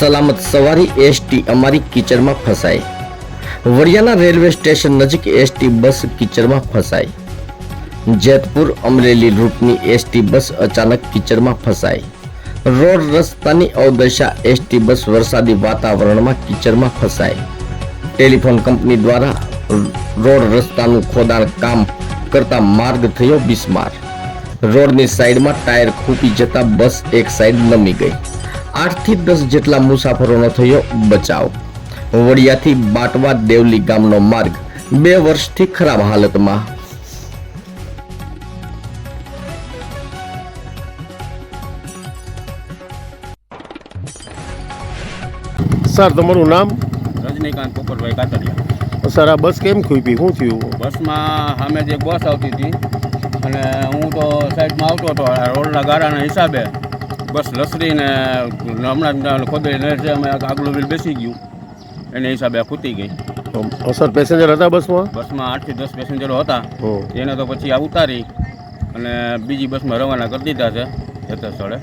સલામત સવારી એસટી અમારી કીચડમાં ફસાઈ વડિયાના રેલવે સ્ટેશન નજીક એસટી બસ કીચડમાં ફસાઈ જેતપુર અમરેલી રૂટની એસટી બસ અચાનક કિચડમાં ફસાઈ રોડ રસ્તાની અવદશા એસટી બસ વરસાદી વાતાવરણમાં કિચડમાં ફસાઈ ટેલિફોન કંપની દ્વારા રોડ રસ્તાનું ખોદાણ કામ કરતા માર્ગ થયો બિસ્માર. રોડની સાઈડમાં ટાયર ખૂપી જતા બસ એક સાઈડ નમી ગઈ. આઠથી દસ જેટલા મુસાફરોનો થયો બચાવ. વડિયાથી બાટવા દેવલી ગામનો માર્ગ બે વર્ષથી ખરાબ હાલતમાં. સર તમારું નામ? રજનીકાંત પોપટભાઈ કાતરિયા સર આ બસ કેમ ખૂપી શું થયું? બસમાં સામે જે બસ આવતી હતી અને હું તો સાઈડમાં આવતો હતો રોડના ગાળાના હિસાબે બસ લસરીને હમણાં ખોદરી ખોદે છે અમે આગલું વ્હીલ બેસી ગયું. એને હિસાબે આ ખૂટી ગઈ. તો સર પેસેન્જર હતા બસમાં? બસમાં આઠથી દસ પેસેન્જરો હતા. એને તો પછી આ ઉતારી અને બીજી બસમાં રવાના કરી દીધા છે જતા સ્થળે